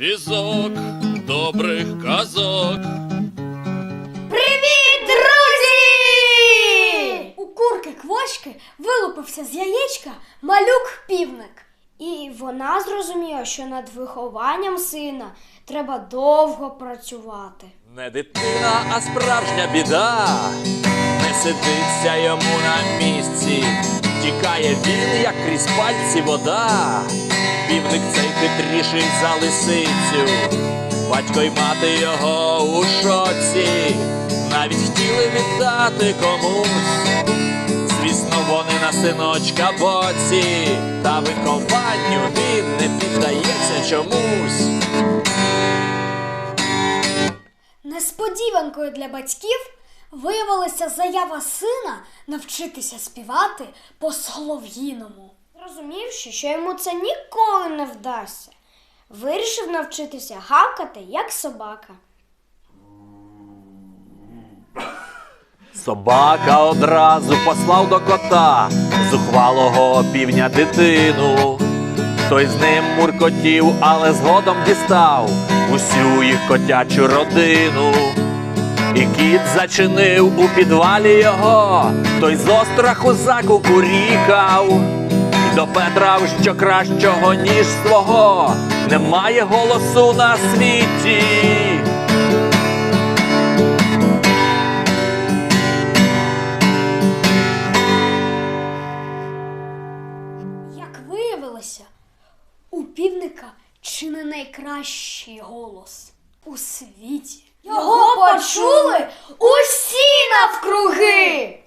Візок добрих казок. Привіт, друзі! У курки квочки вилупився з яєчка малюк півник. І вона зрозуміла, що над вихованням сина треба довго працювати. Не дитина, а справжня біда. Не сидиться йому на місці. Тікає він, як крізь пальці вода. Півник цей хитріший за лисицю. Батько й мати його у шоці. Навіть хотіли віддати комусь. Звісно, вони на синочка боці. Та вихованню він не піддається чомусь. Несподіванкою для батьків виявилася заява сина навчитися співати по солов'їному. Зрозумівши, що йому це ніколи не вдасться, вирішив навчитися гавкати, як собака. Собака одразу послав до кота зухвалого півня дитину. Той з ним муркотів, але згодом дістав усю їх котячу родину. І кіт зачинив у підвалі його, той з остраху закукурікав. До Петра, що кращого, ніж свого, немає голосу на світі. Як виявилося, у півника чи не найкращий голос у світі. Його почули усі навкруги.